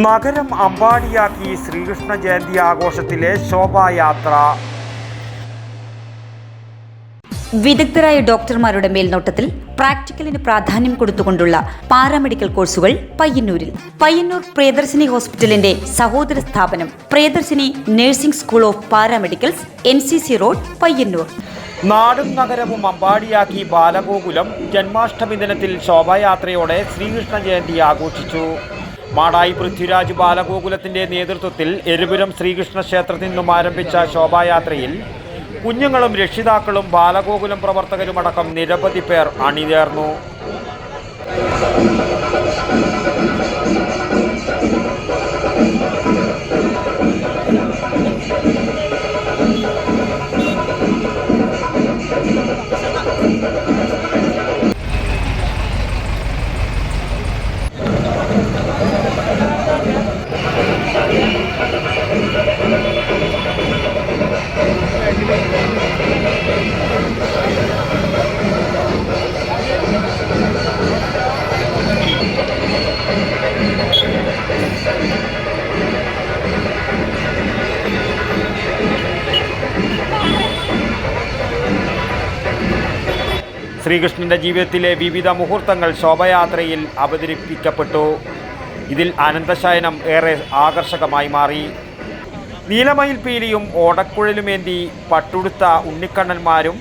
നഗരം അമ്പാടിയാക്കി ശ്രീകൃഷ്ണ ജയന്തി ആഘോഷത്തിലെ ശോഭായാത്ര. വിദഗ്ധരായ ഡോക്ടർമാരുടെ മേൽനോട്ടത്തിൽ പ്രാക്ടിക്കലിന് പ്രാധാന്യം കൊടുത്തുകൊണ്ടുള്ള പാരാമെഡിക്കൽ കോഴ്സുകൾ പയ്യന്നൂരിൽ. പയ്യന്നൂർ പ്രിയദർശിനി ഹോസ്പിറ്റലിന്റെ സഹോദര സ്ഥാപനം Priyadarshini nursing school of paramedicals N C C road Payyanur. നാടും നഗരവും അമ്പാടിയാക്കി ബാലഗോകുലം ജന്മാഷ്ടമി ദിനത്തിൽ ശോഭായാത്രയോടെ ശ്രീകൃഷ്ണ ജയന്തി ആഘോഷിച്ചു. മാടായി പൃഥ്വിരാജ് ബാലഗോകുലത്തിന്റെ നേതൃത്വത്തിൽ എരുപുരം ശ്രീകൃഷ്ണ ക്ഷേത്രത്തിൽ നിന്നും ആരംഭിച്ച ശോഭായാത്രയിൽ കുഞ്ഞുങ്ങളും രക്ഷിതാക്കളും ബാലഗോകുലം പ്രവർത്തകരുമടക്കം നിരവധി പേർ അണിചേർന്നു. ശ്രീകൃഷ്ണന്റെ ജീവിതത്തിലെ വിവിധ മുഹൂർത്തങ്ങൾ ശോഭയാത്രയിൽ അവതരിപ്പിക്കപ്പെട്ടു. ഇതിൽ അനന്തശയനം ഏറെ ആകർഷകമായി മാറി. നീലമയിൽ പീലിയും ഓടക്കുഴലുമേന്തി പട്ടുടുത്ത ഉണ്ണിക്കണ്ണന്മാരും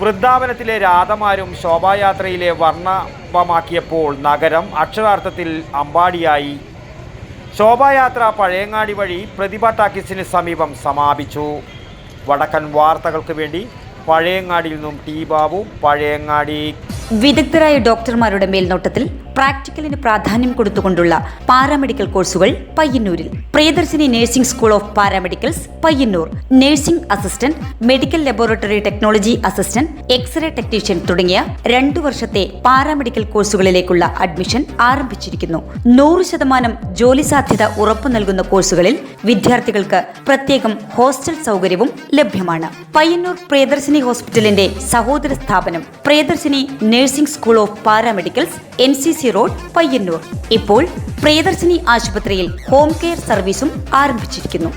വൃന്ദാവനത്തിലെ രാധമാരും ശോഭായാത്രയിലെ വർണവമാക്കിയപ്പോൾ നഗരം അക്ഷരാർത്ഥത്തിൽ അമ്പാടിയായി. ശോഭായാത്ര പഴയങ്ങാടി വഴി പ്രതിഭ ടാക്കീസിന് സമീപം സമാപിച്ചു. വടക്കൻ വാർത്തകൾക്ക് വേണ്ടി പഴയങ്ങാടിയിൽ നിന്നും ടി ബാബു പഴയങ്ങാടി വിദഗ്ധരായ ഡോക്ടർമാരുടെ മേൽനോട്ടത്തിൽ പ്രാക്ടിക്കലിന് പ്രാധാന്യം കൊടുത്തുകൊണ്ടുള്ള പാരാമെഡിക്കൽ കോഴ്സുകൾ പയ്യന്നൂരിൽ. Priyadarshini nursing school of paramedicals Payyanur. Nursing assistant medical laboratory technology assistant X-ray technician തുടങ്ങിയ രണ്ടു വർഷത്തെ പാരാമെഡിക്കൽ കോഴ്സുകളിലേക്കുള്ള അഡ്മിഷൻ ആരംഭിച്ചിരിക്കുന്നു. നൂറ് ശതമാനം ജോലി സാധ്യത ഉറപ്പു നൽകുന്ന കോഴ്സുകളിൽ വിദ്യാർത്ഥികൾക്ക് പ്രത്യേകം ഹോസ്റ്റൽ സൗകര്യവും ലഭ്യമാണ്. പയ്യന്നൂർ പ്രിയദർശിനി ഹോസ്പിറ്റലിന്റെ സഹോദര സ്ഥാപനം Priyadarshini nursing school of paramedicals N C C road Payyanur. ഇപ്പോൾ പ്രിയദർശിനി ആശുപത്രിയിൽ ഹോം കെയർ സർവീസും ആരംഭിച്ചിരിക്കുന്നു.